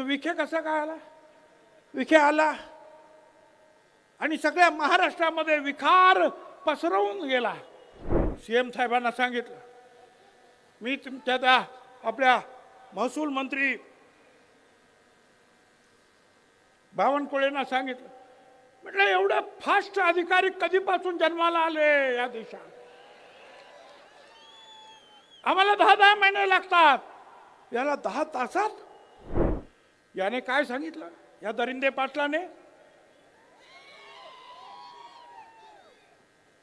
तो विखे कसा काय आला? विखे आला. आणि सगळ्या महाराष्ट्रामध्ये विखार पसरवून गेला. सीएम साहेबांना सांगितलं मी तुमच्या त्या आपल्या महसूल मंत्री बावनकुळेंना सांगितलं. म्हटलं एवढं फास्ट अधिकारी कधीपासून जन्माला आले या देशात? आम्हाला दहा दहा महिने लागतात. याला दहा तासात याने काय सांगितलं? या दरिंदे पाटलाने?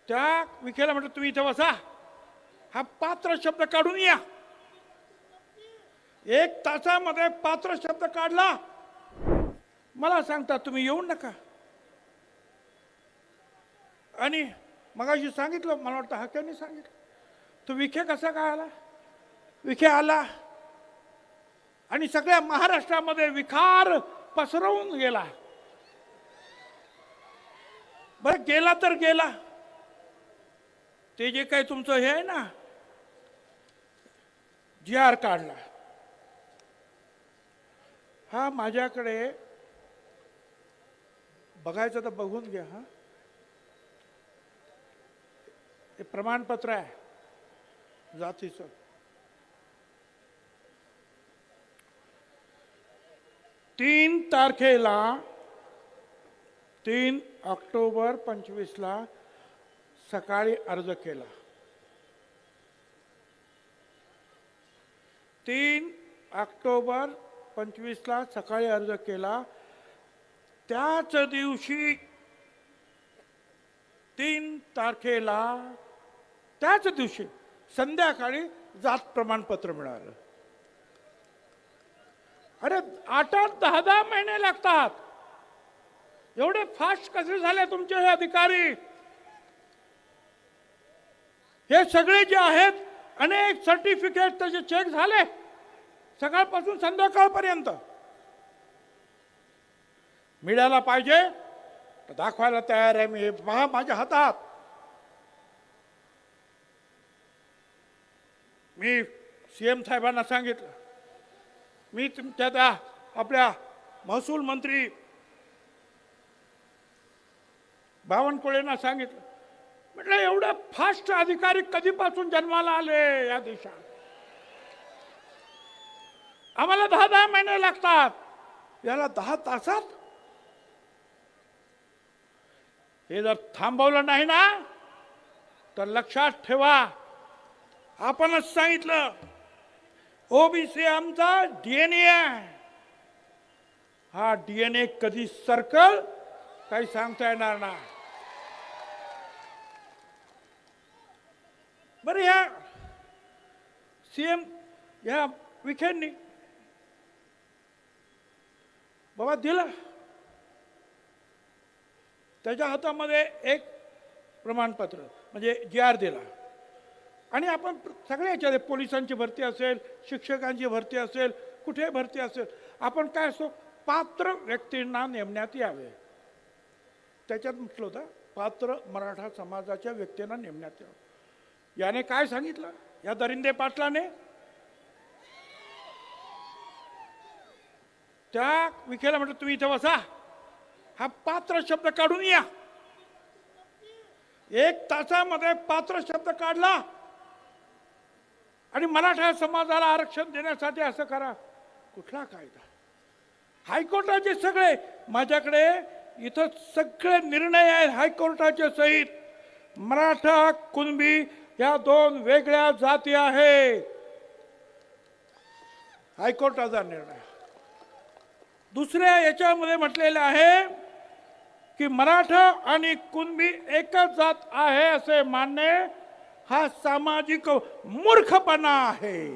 त्या विखेला म्हटलं तुम्ही इथे बसा. हा पात्र शब्द काढून या. एक तासामध्ये पात्र शब्द काढला. मला सांगता तुम्ही येऊ नका. आणि मगाशी सांगितलं मला वाटतं हक्याने सांगितलं. तो विखे कसा काय आला? विखे आला आणि सगळ्या महाराष्ट्रामध्ये विखार पसरवून गेला. बरं गेला तर गेला. ते जे काही तुमचं हे आहे ना जी आर काढला. हा माझ्याकडे बघायचं तर बघून घ्या हा. हे प्रमाणपत्र आहे जातीचं. तीन तारखेला तीन ऑक्टोबर पंचवीसला सकाळी अर्ज केला. तीन ऑक्टोबर पंचवीसला सकाळी अर्ज केला. त्याच दिवशी तीन तारखेला त्याच दिवशी संध्याकाळी जात प्रमाणपत्र मिळालं. अरे आठ आठ दहा दहा महिने लागतात. एवढे फास्ट कसे झाले तुमचे हे अधिकारी? हे सगळे जे आहेत अनेक सर्टिफिकेट त्याचे चेक झाले. सकाळपासून संध्याकाळपर्यंत. मिळायला पाहिजे तर दाखवायला तयार आहे. मी पहा माझ्या हातात. मी सीएम साहेबांना सांगितलं. मी तुमच्या त्या आपल्या महसूल मंत्री बावनकुळेंना सांगितलं. म्हटलं एवढे फास्ट अधिकारी कधीपासून जन्माला आले या देशात? आम्हाला दहा दहा महिने लागतात. याला दहा तासात? हे जर थांबवलं नाही ना तर लक्षात ठेवा. आपणच सांगितलं ओबीसी आमचा डीएनए आहे. हा डीएनए कधी सर्कल काही सांगता येणार नाही. बरं ह्या सीएम ह्या विखेंनी. बाबा दिला. त्याच्या हातामध्ये एक प्रमाणपत्र म्हणजे जी आर दिला. आणि आपण सगळ्या याच्यात पोलिसांची भरती असेल शिक्षकांची भरती असेल कुठे भरती असेल. आपण काय असतो? पात्र व्यक्तींना नेमण्यात यावे. त्याच्यात म्हटलं होतं पात्र मराठा समाजाच्या व्यक्तींना नेमण्यात यावं. याने काय सांगितलं? या दरिंदे पाटलाने? त्या विखेला म्हटलं तुम्ही इथं बसा. हा पात्र शब्द काढून या. एक तासामध्ये पात्र शब्द काढला. आणि मराठा समाजाला आरक्षण देण्यासाठी असं करा. कुठला कायदा? हायकोर्टाचे सगळे माझ्याकडे इथं सगळे निर्णय आहेत हायकोर्टाचे सहित. मराठा कुणबी या दोन वेगळ्या जाती आहेत. हायकोर्टाचा निर्णय. दुसऱ्या याच्यामध्ये म्हटलेलं आहे की मराठा आणि कुणबी एकच जात आहे असे मानणे हा सामाजिक मूर्खपणा आहे.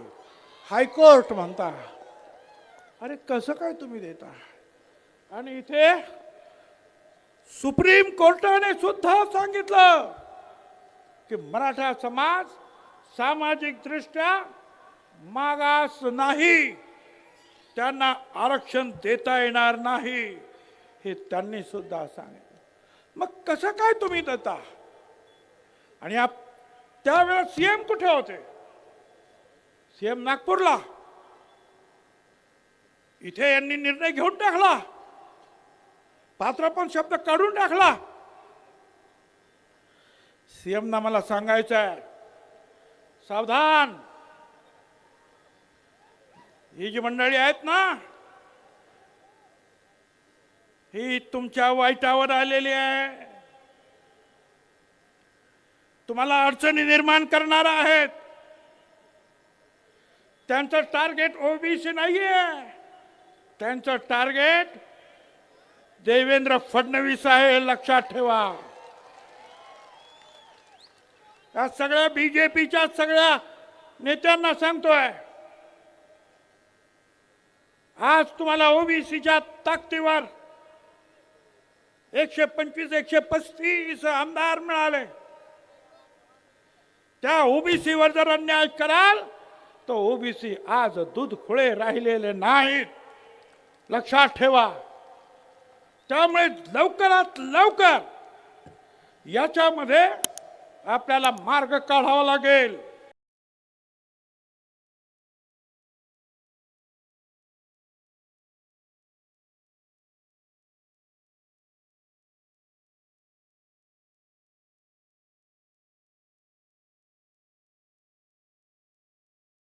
हायकोर्ट म्हणता अरे कसं काय तुम्ही देता? आणि इथे सुप्रीम कोर्टाने सुद्धा सांगितलं की मराठा समाज सामाजिक दृष्ट्या मागास नाही. त्यांना आरक्षण देता येणार नाही हे त्यांनी सुद्धा सांगितलं. मग कसं काय तुम्ही देता? आणि आप त्यावेळेस सीएम कुठे होते? सीएम नागपूरला. इथे यांनी निर्णय घेऊन टाकला. पात्रपण शब्द काढून टाकला. सीएमना मला सांगायचं आहे. सावधान. ही जी मंडळी आहेत ना ही तुमच्या वाईटावर आलेली आहे. तुम्हाला अडचणी निर्माण करणार आहेत. त्यांचं टार्गेट ओबीसी नाहीये. त्यांचं टार्गेट देवेंद्र फडणवीस आहे लक्षात ठेवा. या सगळ्या बीजेपीच्या सगळ्या नेत्यांना सांगतोय. आज तुम्हाला ओबीसीच्या ताकदीवर एकशे पंचवीस एकशे पस्तीस आमदार मिळाले. त्या ओबीसीवर जर अन्याय कराल तर ओबीसी आज दूध खुळे राहिलेले नाहीत. लक्षात ठेवा. त्यामुळे लवकरात लवकर याच्यामध्ये आपल्याला मार्ग काढावा लागेल.